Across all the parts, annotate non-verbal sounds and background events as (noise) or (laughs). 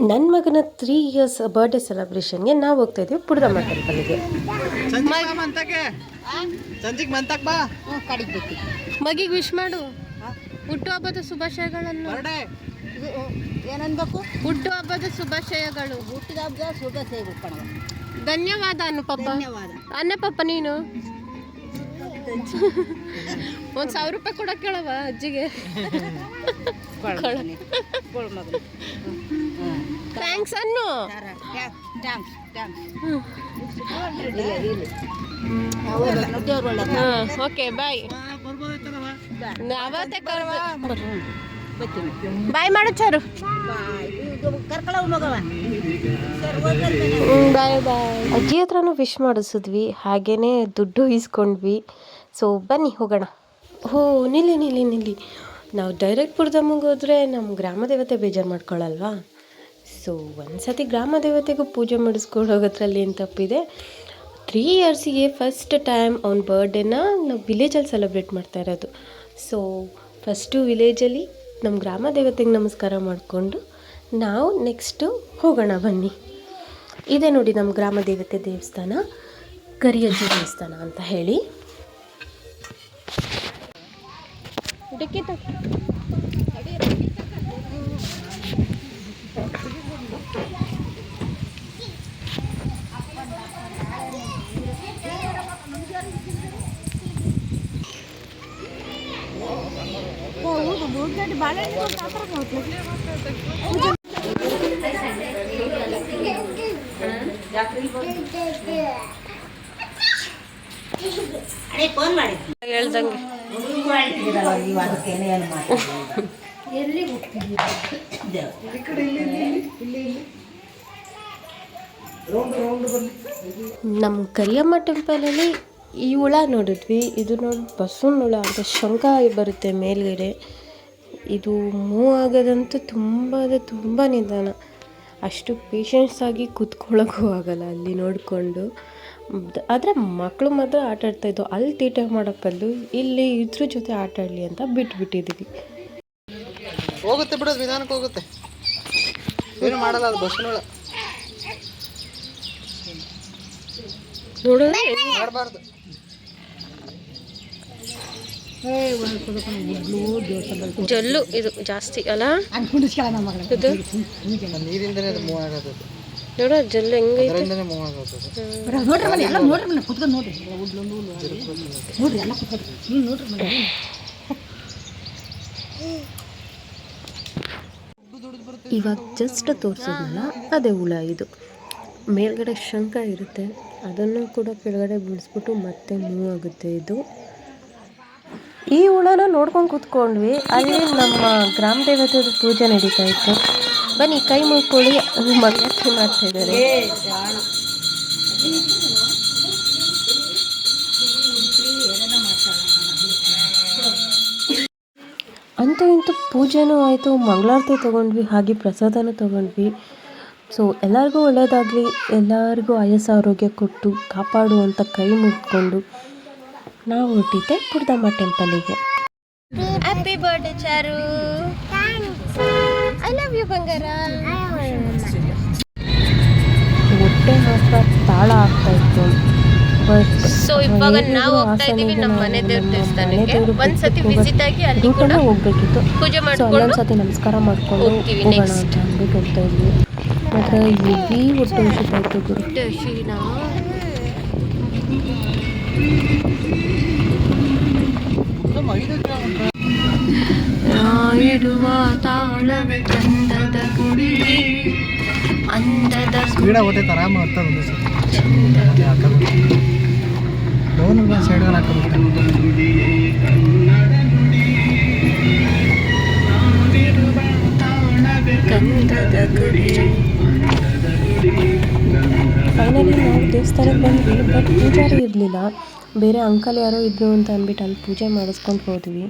ನನ್ನ ಮಗನ three years birthday ಸೆಲೆಬ್ರೇಷನ್ಗೆ ನಾವು ಹೋಗ್ತಾ ಇದ್ದೀವಿ ಪುಡ್ದಮ್ಮ ಟೆಂಪಲ್ಗೆ ಮಗಿಗೆ ವಿಶ್ ಮಾಡು. ಹುಟ್ಟು ಹಬ್ಬದ ಶುಭಾಶಯಗಳನ್ನು. ಏನನ್ಬೇಕು? ಹುಟ್ಟು ಹಬ್ಬದ ಶುಭಾಶಯಗಳು. ಹುಟ್ಟಿದ ಹಬ್ಬ ಶುಭಾಶಯ ಧನ್ಯವಾದ ಅನ್ನು ಪಪ್ಪ ಧನ್ಯವಾದ. ಅನ್ನ ಪಪ್ಪ ನೀನು? (laughs) ಒಂದು ಸಾವಿರ ರೂಪಾಯಿ ಕೊಡಕ್ಕೆ ಕೇಳವ ಅಜ್ಜಿಗೆ. ಥ್ಯಾಂಕ್ಸ್ ಅನ್ನು. ಓಕೆ ಬಾಯ್ ಅವತ್ತೇ ಬಾಯ್ ಮಾಡು ಚಾರು. ಬಾಯ್ ಬಾಯ್ ಅಜ್ಜಿ ಹತ್ರನು ವಿಶ್ ಮಾಡಿಸಿದ್ವಿ ಹಾಗೇನೆ ದುಡ್ಡು ಇಸ್ಕೊಂಡ್ವಿ ಸೊ ಬನ್ನಿ, ಹೋಗೋಣ. ಹೋ, ನಿಲ್ಲಿ ನಿಲ್ಲಿ ನಿಲ್ಲಿ. ನಾವು ಡೈರೆಕ್ಟ್ ಪುರದಮ್ಮಗೆ ಹೋದರೆ ನಮ್ಮ ಗ್ರಾಮ ದೇವತೆ ಬೇಜಾರು ಮಾಡ್ಕೊಳ್ಳಲ್ವಾ ಸೊ ಒಂದು ಸತಿ ಗ್ರಾಮ ದೇವತೆಗೂ ಪೂಜೆ ಮಾಡಿಸ್ಕೊಂಡು ಹೋಗೋದ್ರಲ್ಲಿ ಏನು ತಪ್ಪಿದೆ? ತ್ರೀ ಇಯರ್ಸಿಗೆ ಫಸ್ಟ್ ಟೈಮ್ ಅವ್ನ ಬರ್ಡೇನ ನಾವು ವಿಲೇಜಲ್ಲಿ ಸೆಲೆಬ್ರೇಟ್ ಮಾಡ್ತಾ ಇರೋದು. ಸೊ ಫಸ್ಟು ವಿಲೇಜಲ್ಲಿ ನಮ್ಮ ಗ್ರಾಮ ದೇವತೆಗೆ ನಮಸ್ಕಾರ ಮಾಡಿಕೊಂಡು ನಾವು ನೆಕ್ಸ್ಟು ಹೋಗೋಣ, ಬನ್ನಿ. ಇದೆ ನೋಡಿ ನಮ್ಮ ಗ್ರಾಮ ದೇವತೆ ದೇವಸ್ಥಾನ ಕರಿಯಜ್ಜಿ ದೇವಸ್ಥಾನ ಅಂತ ಹೇಳಿ. ಅದೇ ಫೋನ್ ಮಾಡಿ ಹೇಳ್ದಂಗೆ. ನೀವು ರೌಂಡ್ ರೌಂಡ್ ಮಾಡಿ ನಮ್ಮ ಕರಿಯಮ್ಮ ಟೆಂಪಲಲ್ಲಿ ಈ ಹುಳ ನೋಡಿದ್ವಿ. ಇದು ನೋಡಿ ಬಸವನ ಹುಳ ಅಂತ ಶಂಕ ಬರುತ್ತೆ ಮೇಲ್ಗಡೆ. ಇದು ಮೂವ್ ಆಗೋದಂತೂ ತುಂಬ ಅಂದರೆ ತುಂಬ ನಿಧಾನ. ಅಷ್ಟು ಪೇಷನ್ಸ್ ಆಗಿ ಕೂತ್ಕೊಳ್ಳೋಕ್ಕೂ ಆಗಲ್ಲ ಅಲ್ಲಿ ನೋಡಿಕೊಂಡು. ಆದರೆ ಮಕ್ಕಳು ಮಾತ್ರ ಆಟ ಆಡ್ತಾಯಿದ್ದು ಅಲ್ಲಿ ತೀಟೆ ಮಾಡೋ ಬದಲು ಇಲ್ಲಿ ಇದ್ರ ಜೊತೆ ಆಟ ಆಡಲಿ ಅಂತ ಬಿಟ್ಬಿಟ್ಟಿದ್ದೀವಿ ಹೋಗುತ್ತೆ ಬಿಡೋದು ನಿಧಾನಕ್ಕೆ ಹೋಗುತ್ತೆ. ಏನು ಮಾಡಲ್ಲ ಅದು ಬಸ್ನೊಳ ನೋಡೋಣ ಮಾಡಬಾರ್ದು. ಜಲ್ಲು ಇದು ಜಾಸ್ತಿ ಅಲ್ಲ? ಇದು? ನೀರಿಂದನೇ ಅದು ಮೂವ್ ಆಗೋದು. ನೋಡೋ ಜಲ್ಲು ಹೆಂಗೈತೆ. ಅದರಿಂದನೇ ಮೂವ್ ಆಗೋದು ಅದು. ನೋಡ್ರಿ ಮನೆ ಎಲ್ಲ ನೋಡ್ರಿ ಮನೆ ಕುತ್ಕೊಂಡು ನೋಡ್ರಿ. ಉಡ್ಲೊಂದು ನೋಡ್ರಿ ಎಲ್ಲ ಕುತ್ಕೊಂಡು ಹ್ಞೂ ನೋಡ್ರಿ ಮನೆ. ಇವಾಗ ಜಸ್ಟ್ ತೋರಿಸಿದ್ನಲ್ಲ ಅದೇ ಹುಳ ಇದು. ಮೇಲ್ಗಡೆ ಶಂಕ ಇರುತ್ತೆ ಅದನ್ನು ಕೂಡ ಕೆಳಗಡೆ ಬಿಡಿಸ್ಬಿಟ್ಟು ಮತ್ತೆ ಮೂವ್ ಆಗುತ್ತೆ ಇದು. ಈ ಹುಳನ ನೋಡ್ಕೊಂಡು ಕೂತ್ಕೊಂಡ್ವಿ. ಅಲ್ಲಿ ನಮ್ಮ ಗ್ರಾಮ ದೇವತೆದು ಪೂಜೆ ನಡೀತಾ ಇತ್ತು. ಬನ್ನಿ, ಕೈ ಮುಗ್ಕೊಳ್ಳಿ ಮಂಗಳಾರತಿ ಮಾಡ್ತಾ ಇದ್ದಾರೆ. ಅಂತೂ ಇಂತೂ ಪೂಜೆನೂ ಆಯಿತು, ಮಂಗಳಾರತಿ ತೊಗೊಂಡ್ವಿ, ಹಾಗೆ ಪ್ರಸಾದನೂ ತೊಗೊಂಡ್ವಿ. ಸೊ ಎಲ್ಲರಿಗೂ ಒಳ್ಳೆಯದಾಗಲಿ ಎಲ್ಲರಿಗೂ ಆಯಸ್ಸ, ಆರೋಗ್ಯ ಕೊಟ್ಟು ಕಾಪಾಡುವಂಥ ಕೈ ಮುಟ್ಕೊಂಡು ನಾವು ಹೊರಟಿದ್ದೆ ಪುರ್ದಮ್ಮ ಟೆಂಪಲಿಗೆ happy birthday Charu love you ಬಂಗಾರ ಹೊಟ್ಟೆ ಮಾತ್ರ ತಾಳ ಆಗ್ತಾ ಇತ್ತು. ಬಟ್ ಸೊ ಇವಾಗ ನಾವು ಹೋಗ್ತಾ ಇದೀವಿ ನಮ್ಮ ಮನೆ ದೇವ್ರ ದೇವಸ್ಥಾನಕ್ಕೆ. ಒಂದ್ಸತಿ ವಿಸಿಟ್ ಆಗಿ ಅಲ್ಲಿ ಕೂಡ ಹೋಗ್ಬೇಕಿತ್ತು. ಪೂಜೆ ಮಾಡ್ಕೊಂಡು ಸತಿ ನಮಸ್ಕಾರ ಮಾಡ್ಕೊಂಡು ಹೋಗ್ತೀವಿ ನೆಕ್ಸ್ಟ್ ಅಂದ್ಬಿಟ್ಟು ಹೋಗ್ತಾ ಇದ್ವಿ. ಮತ್ತೆ ಹೆವಿ ಹೊಟ್ಟೆ ಹಸಿತಾಯ್ತು ಗುರು. ಶಿವನ ಇದು ಇಡುವ ಚಂದದ ಅಂದದ ಸ್ಪೀಡ ಆರಾಮ ಲೋನ್ ಸೈಡ್ಗಳು ಹಾಕೋಬೇಕು ಫೈನಲಿ ನಾವು ದೇವಸ್ಥಾನಕ್ಕೆ ಬಂದ್ವಿ ಬಟ್ ಪೂಜಾರಿ ಇರಲಿಲ್ಲ. ಬೇರೆ ಅಂಕಲ್ ಯಾರೋ ಇದ್ರು ಅಂತ ಅಂದ್ಬಿಟ್ಟು ಅಲ್ಲಿ ಪೂಜೆ ಮಾಡಿಸ್ಕೊಂಡು ಹೋದ್ವಿ.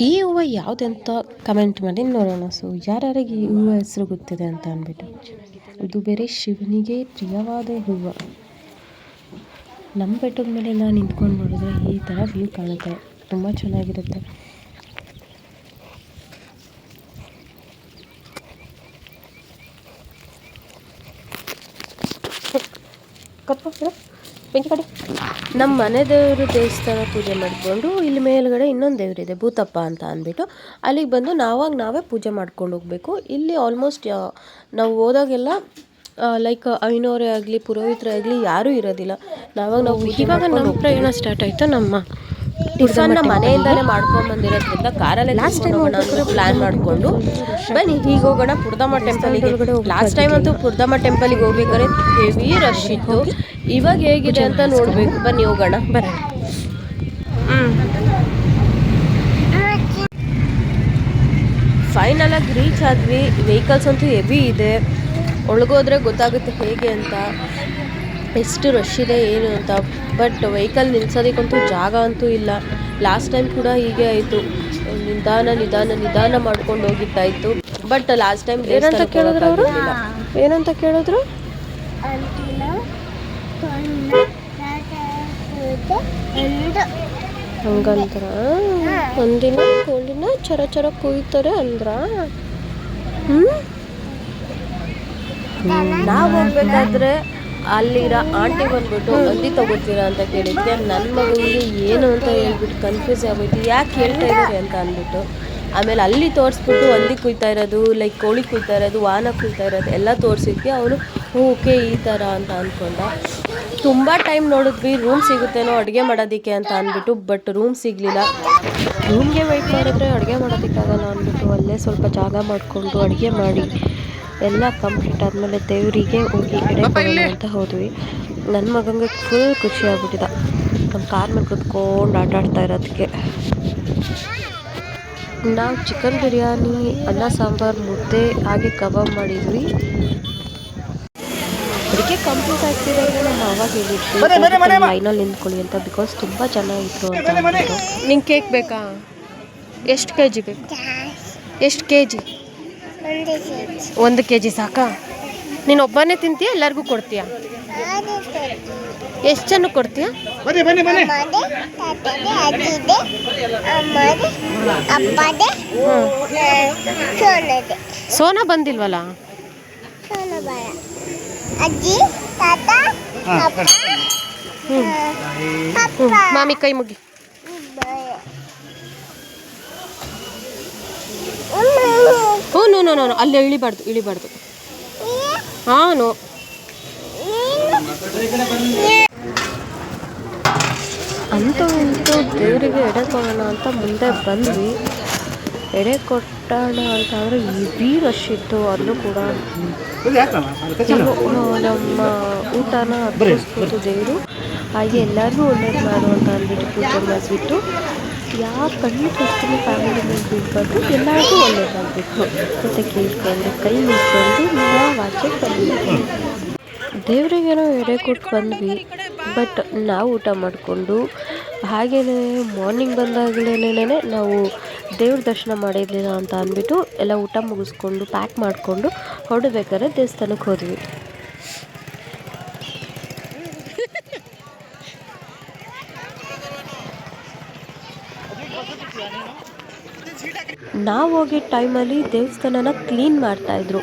ಈ ಹೂವು ಅಂತ ಕಮೆಂಟ್ ಮಾಡಿ ನೋಡೋಣ. ಸೊ ಯಾರ್ಯಾರಿಗೆ ಈ ಹೂವು ಹೆಸರು ಗೊತ್ತಿದೆ ಅಂತ ಅಂದ್ಬಿಟ್ಟು. ಇದು ಬೇರೆ ಶಿವನಿಗೆ ಪ್ರಿಯವಾದ ಹೂವು. ನಮ್ಮ ಬೆಟ್ಟದ ಮೇಲೆ ನಾನು ನಿಂತ್ಕೊಂಡು ನೋಡಿದ್ರೆ ಈ ಥರ ವ್ಯೂ ಕಾಣುತ್ತೆ. ತುಂಬ ಚೆನ್ನಾಗಿರುತ್ತೆ. ಕಟ್ಕೊಂಡು ಬೆಂಕಿ ಕಡೆ. ನಮ್ಮ ಮನೆ ದೇವರು ದೇವಸ್ಥಾನ ಪೂಜೆ ಮಾಡಿಕೊಂಡು ಇಲ್ಲಿ ಮೇಲ್ಗಡೆ ಇನ್ನೊಂದು ದೇವರಿದೆ ಭೂತಪ್ಪ ಅಂತ ಅಂದ್ಬಿಟ್ಟು ಅಲ್ಲಿಗೆ ಬಂದು ನಾವಾಗ ನಾವೇ ಪೂಜೆ ಮಾಡ್ಕೊಂಡು ಹೋಗಬೇಕು. ಇಲ್ಲಿ ಆಲ್ಮೋಸ್ಟ್ ನಾವು ಹೋದಾಗೆಲ್ಲ ಲೈಕ್ ಐನೋರೇ ಆಗಲಿ ಪುರೋಹಿತರೇ ಆಗಲಿ ಯಾರೂ ಇರೋದಿಲ್ಲ. ನಾವಾಗ ನಾವು ಇವಾಗ ನಮ್ಮ ಪ್ರಯಾಣ ಸ್ಟಾರ್ಟ್ ಆಯಿತು ನಮ್ಮ ಟಿಫನ್ನ ಮನೆಯಿಂದಲೇ ಮಾಡ್ಕೊಂಡು ಬಂದಿರೋದ್ರಿಂದ ಕಾರಲ್ಲೇ ಲಾಸ್ಟ್ ಟೈಮ್ ಪ್ಲಾನ್ ಮಾಡಿಕೊಂಡು ಬನ್ನಿ ಈಗ ಹೋಗೋಣ. ಪುರ್ದಮ್ಮ ಟೆಂಪಲ್ಗೆ ಲಾಸ್ಟ್ ಟೈಮ್ ಅಂತೂ ಪುರ್ದಮ್ಮ ಟೆಂಪಲ್ಗೆ ಹೋಗ್ಬೇಕಾದ್ರೆ ಹೆವಿ ರಶ್ ಇತ್ತು. ಇವಾಗ ಹೇಗಿದೆ ಅಂತ ನೋಡಬೇಕು. ಬನ್ನಿ ಹೋಗೋಣ. ಬನ್ನಿ. ಫೈನಲಾಗಿ ರೀಚ್ ಆದ್ವಿ. ವೆಹಿಕಲ್ಸ್ ಅಂತೂ ಹೆವಿ ಇದೆ. ಒಳಗೋದ್ರೆ ಗೊತ್ತಾಗುತ್ತೆ ಹೇಗೆ ಅಂತ. ಎಷ್ಟು ರಶ್ ಇದೆ ಏನು ಅಂತ. ಬಟ್ ವೆಹಿಕಲ್ ನಿಲ್ಸೋದಕ್ಕಂತೂ ಜಾಗ ಅಂತೂ ಇಲ್ಲ. ಲಾಸ್ಟ್ ಟೈಮ್ ಕೂಡ ಹೀಗೆ ಆಯಿತು. ನಿಧಾನ ನಿಧಾನ ನಿಧಾನ ಮಾಡ್ಕೊಂಡು ಹೋಗಿದ್ದಾಯಿತು. ಬಟ್ ಲಾಸ್ಟ್ ಟೈಮ್ ಏನಂತ ಕೇಳಿದ್ರು ಅವರು? ಏನಂತ ಕೇಳಿದ್ರು? ಹಂಗಂದ್ರ? ಒಂದಿನ ಕೋಳಿನ ಚರ ಚರ ಕುಯ್ತಾರೆ ಅಂದ್ರ? ಹ್ಮ್? ನಾವು ಹೋಗ್ಬೇಕಾದ್ರೆ ಅಲ್ಲಿರೋ ಆಂಟಿ ಬಂದ್ಬಿಟ್ಟು ಹಂದಿ ತಗೋತೀರಾ ಅಂತ ಕೇಳಿದ್ದೆ. ನನ್ನ ಮಗುವಿಗೆ ಏನು ಅಂತ ಹೇಳ್ಬಿಟ್ಟು ಕನ್ಫ್ಯೂಸ್ ಆಗೋಯ್ತು ಯಾಕೆ ಹೇಳ್ತಾ ಇದ್ದಾರೆ ಅಂತ ಅಂದ್ಬಿಟ್ಟು. ಆಮೇಲೆ ಅಲ್ಲಿ ತೋರಿಸ್ಬಿಟ್ಟು ಹಂದಿ ಕುಯ್ತಾ ಇರೋದು ಲೈಕ್ ಕೋಳಿ ಕುಯ್ತಾ ಇರೋದು ವಾಹನ ಕುಯ್ತಾ ಇರೋದು ಎಲ್ಲ ತೋರಿಸಿದ್ವಿ. ಅವನು, ಓಕೆ, ಈ ಥರ ಅಂತ ಅಂದ್ಕೊಂಡ. ತುಂಬ ಟೈಮ್ ನೋಡಿದ್ವಿ ರೂಮ್ ಸಿಗುತ್ತೇನೋ ಅಡುಗೆ ಮಾಡೋದಕ್ಕೆ ಅಂತ ಅಂದ್ಬಿಟ್ಟು ಬಟ್ ರೂಮ್ ಸಿಗಲಿಲ್ಲ. ರೂಮ್ಗೆ ವೆಯ್ಟ್ ಮಾಡಿದ್ರೆ ಅಡುಗೆ ಮಾಡೋದಕ್ಕಾಗಲ್ಲ ಅಂದ್ಬಿಟ್ಟು, ಅಲ್ಲೇ ಸ್ವಲ್ಪ ಜಾಗ ಮಾಡಿಕೊಂಡು ಅಡುಗೆ ಮಾಡಿ. ಎಲ್ಲ ಕಂಪ್ಲೀಟ್ ಆದಮೇಲೆ ದೇವರಿಗೆ ಹೋಗಿ ಎಡೆ ಕೊಡೋಣ ಅಂತ ಹೋದ್ವಿ. ನನ್ನ ಮಗನಿಗೆ ಫುಲ್ ಖುಷಿ ಆಗ್ಬಿಟ್ಟಿದ. ನಮ್ಮ ಕಾರ್ ಮೇಲೆ ಕುತ್ಕೊಂಡು ಆಟಾಡ್ತಾ ಇರೋದಕ್ಕೆ. ನಾವು ಚಿಕನ್ ಬಿರಿಯಾನಿ ಅನ್ನ ಸಾಂಬಾರು ಮುದ್ದೆ ಹಾಗೆ ಕಬಾಬ್ ಮಾಡಿದ್ವಿ. ಅದಕ್ಕೆ ಕಂಪ್ಲೀಟ್ ಆಗ್ತಿದ್ದಾಗೆ ನಮ್ಮ ಅವಾಗ ಹೇಳಿದ್ವಿ. ಲೈನಲ್ಲಿ ನಿಂತ್ಕೊಳ್ಳಿ ಅಂತ ಬಿಕಾಸ್ ತುಂಬ ಚೆನ್ನಾಗಿತ್ತು ಅಂತ ನಿಂಗೆ ಕೇಕ್ ಬೇಕಾ? ಎಷ್ಟು ಕೆ ಜಿ ಬೇಕು? ಎಷ್ಟು ಕೆ ಜಿ ಒಂದು ಕೆ ಜಿ ಸಾಕಾ? ನೀನು ಒಬ್ಬನೇ ತಿಂತೀಯ ಎಲ್ಲರಿಗೂ ಕೊಡ್ತೀಯಾ? ಎಷ್ಟು ಜನ ಕೊಡ್ತೀಯ? ಸೋನಾ ಬಂದಿಲ್ವಲ್ಲ? ಸೋನ ಬರ. ಅಜ್ಜಿ ತಾತ ಅಪ್ಪ ಹ್ಞೂ ಅಪ್ಪ. ಮಾಮಿ ಕೈ ಮುಗಿ. ಹ್ಞೂ ನೋ ನೋ ನೋ ಅಲ್ಲಿ ಇಳಿಬಾರ್ದು ಇಳಿಬಾರ್ದು. ಹಾಂ ನೋ ಅಂತೂ ಇಂತೂ ದೇವರಿಗೆ ಎಡೆ ಕೊಡೋಣ ಅಂತ ಮುಂದೆ ಬಂದ್ವಿ. ಎಡೆ ಕೊಟ್ಟೋಣ ಅಂತ ಅಂದರೆ ಹೆವಿ ರಶ್ ಇತ್ತು ಅಲ್ಲೂ ಕೂಡ. ನಮ್ಮ ಊಟನ ಬೆಳೆಸ್ಬೋದು ದೇವರು. ಹಾಗೆ ಎಲ್ಲರಿಗೂ ಒಳ್ಳೇದು ಮಾಡು ಅಂತ ಅಂದ್ಬಿಟ್ಟು ಪೂಜೆ ಮಾಡಿಬಿಟ್ಟು ಯಾರು ಕಣ್ಣು ತೋರಿಸ್ತೀನಿ ಫ್ಯಾಮಿಲಿ ಮೇಲೆ ಬೀಳ್ಬಾರ್ದು ಎಲ್ಲರಿಗೂ ಒಳ್ಳೆಯದಾಗಬೇಕು ಮತ್ತು ಕೇಳ್ಕೊಂಡು ಕೈ ಮುಚ್ಕೊಂಡು ನಾವು ಬಂದ್ವಿ ದೇವರಿಗೇನೋ ಎಡೆ ಕೊಟ್ಟು ಬಂದ್ವಿ, ಬಟ್ ನಾವು ಊಟ ಮಾಡಿಕೊಂಡು ಹಾಗೆಯೇ ಮಾರ್ನಿಂಗ್ ಬಂದಾಗಲೇನೇ ನಾವು ದೇವ್ರ ದರ್ಶನ ಮಾಡಿರಲಿಲ್ಲ ಅಂತ ಅಂದ್ಬಿಟ್ಟು ಎಲ್ಲ ಊಟ ಮುಗಿಸ್ಕೊಂಡು ಪ್ಯಾಕ್ ಮಾಡಿಕೊಂಡು ಹೊಡಬೇಕಾದ್ರೆ ದೇವಸ್ಥಾನಕ್ಕೆ ಹೋದ್ವಿ. ನಾವು ಹೋಗಿದ್ದ ಟೈಮಲ್ಲಿ ದೇವಸ್ಥಾನನ ಕ್ಲೀನ್ ಮಾಡ್ತಾಯಿದ್ರು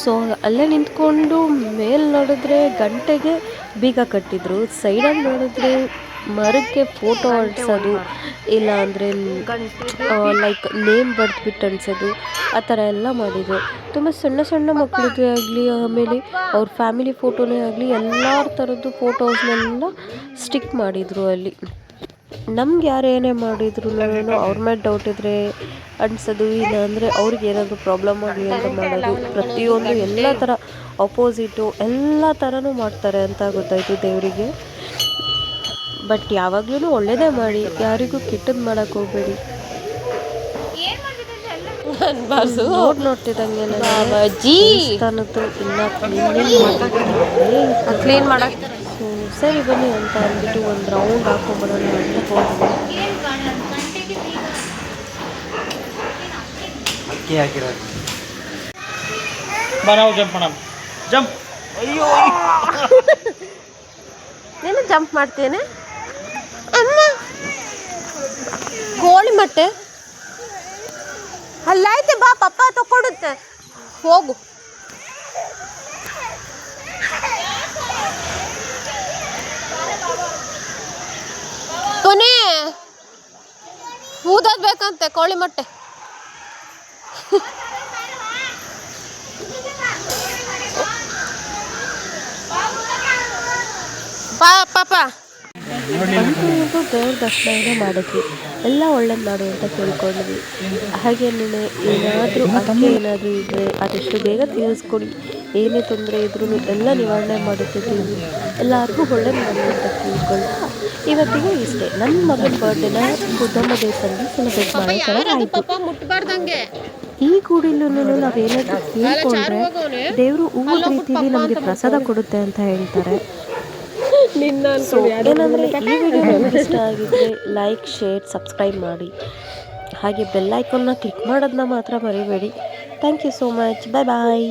ಸೊ ಅಲ್ಲೇ ನಿಂತ್ಕೊಂಡು ಮೇಲೆ ನೋಡಿದ್ರೆ ಗಂಟೆಗೆ ಬೀಗ ಕಟ್ಟಿದ್ರು. ಸೈಡಲ್ಲಿ ನೋಡಿದ್ರೆ ಮರಕ್ಕೆ ಫೋಟೋ ಅಂಟಿಸೋದು ಇಲ್ಲ ಅಂದರೆ ಲೈಕ್ ನೇಮ್ ಬರೆದ್ಬಿಟ್ಟು ಅಂಟಿಸೋದು ಆ ಥರ ಎಲ್ಲ ಮಾಡಿದ್ರು. ತುಂಬ ಸಣ್ಣ ಸಣ್ಣ ಮಕ್ಕಳಿಗೆ ಆಗಲಿ, ಆಮೇಲೆ ಅವ್ರ ಫ್ಯಾಮಿಲಿ ಫೋಟೋನೇ ಆಗಲಿ ಎಲ್ಲ ಥರದ್ದು ಫೋಟೋಸ್ನೆಲ್ಲ ಸ್ಟಿಕ್ ಮಾಡಿದರು ಅಲ್ಲಿ. ನಮ್ಗೆ ಯಾರು ಏನೇ ಮಾಡಿದ್ರು ಅವ್ರ ಮೇಲೆ ಡೌಟ್ ಇದ್ದರೆ ಅನ್ಸೋದು ಇಲ್ಲ ಅಂದರೆ ಅವ್ರಿಗೆ ಏನಾದರೂ ಪ್ರಾಬ್ಲಮ್ ಆಗಲಿ ಅಂತ ಮಾಡೋದು ಪ್ರತಿಯೊಂದು ಎಲ್ಲ ಥರ ಅಪೋಸಿಟು ಎಲ್ಲ ಥರನೂ ಮಾಡ್ತಾರೆ ಅಂತ ಗೊತ್ತಾಯಿತು ದೇವರಿಗೆ. ಬಟ್ ಯಾವಾಗಲೂ ಒಳ್ಳೆಯದೇ ಮಾಡಿ ಯಾರಿಗೂ ಕೆಟ್ಟದ್ದು ಮಾಡೋಕ್ಕೆ ಹೋಗಬೇಡಿ. ಅನ್ಬಾರ್ದು ನೋಡ್ ನೋಡ್ತಿದ್ದಂಗೆ ಬಾಬಾಜಿ. ಇನ್ನ ಕ್ಲೀನ್ ಕ್ಲೀನ್ ಮಾಡಕ್ಕೆ ಸರಿ ಬನ್ನಿ ಅಂತ ಅಂದ್ಬಿಟ್ಟು ಒಂದು ರೌಂಡ್ ಹಾಕೊಂಡ್ಬರೋಣ ಅಂತ ಹೋದ್ವಿ. ಅಕ್ಕಿ ಹಾಕಿರೋದು. ಬಾ ನಾವು ಜಂಪ್ ಅಯ್ಯೋ. ಜಂಪ್ ನೀನು ಜಂಪ್ ಮಾಡ್ತೇನೆ ಅಮ್ಮ. ಕೋಳಿ ಮಟ್ಟೆ. ಅಲ್ಲೈತೆ ಬಾ ಪಪ್ಪ ತಕೊಡುತ್ತೆ ಹೋಗು. ಕೋಳಿ ಮೊಟ್ಟೆ. ಪಾ ಪಾಪ. ಇಂತೂ ದೇವ್ರ ದರ್ಶನ ಮಾಡಿದ್ವಿ. ಎಲ್ಲ ಒಳ್ಳೇದು ಮಾಡು ಅಂತ ಕೇಳ್ಕೊಂಡ್ವಿ ಹಾಗೇನೆ ಏನಾದರೂ ಅಂಕೆ ಏನಾದರೂ ಇದ್ದರೆ ಆದಷ್ಟು ಬೇಗ ತಿಳಿಸ್ಕೊಡಿ ಏನೇ ತೊಂದರೆ ಇದ್ರೂ ಎಲ್ಲ ನಿವಾರಣೆ ಮಾಡುತ್ತಿದ್ದೀವಿ ಎಲ್ಲರಿಗೂ ಒಳ್ಳೇದು ಮಾಡಿ ಅಂತ ಕೇಳ್ಕೊಳ್ತಾ ಇವತ್ತಿಗೆ ಇಷ್ಟೇ. ನನ್ನ ಮಗನ ಬರ್ಡೇನ ಬುದ್ಧಮ್ಮ ದೇವಸ್ಥಾನದಲ್ಲಿ ಸೆಲೆಬ್ರೇಟ್ ಮಾಡೋ ಥರ ಆಯಿತು. ಈ ಕೂಡಿಲ್ಲೂ ನಾವೇನಾದರೂ ಕೇಳ್ಕೊಂಡ್ರೆ ದೇವರು ಹೂವು ರೀತಿಯಲ್ಲಿ ನಮಗೆ ಪ್ರಸಾದ ಕೊಡುತ್ತೆ ಅಂತ ಹೇಳ್ತಾರೆ. ಸೊ ಏನಂದರೆ ಈ ವಿಡಿಯೋ ನಿಮ್ಗೆ ಇಷ್ಟ ಆಗಿದ್ದರೆ ಲೈಕ್ ಶೇರ್ ಸಬ್ಸ್ಕ್ರೈಬ್ ಮಾಡಿ. ಹಾಗೆ ಬೆಲ್ ಐಕಾನ್ನ ಕ್ಲಿಕ್ ಮಾಡೋದನ್ನ ಮಾತ್ರ ಮರಿಬೇಡಿ. Thank you so much bye bye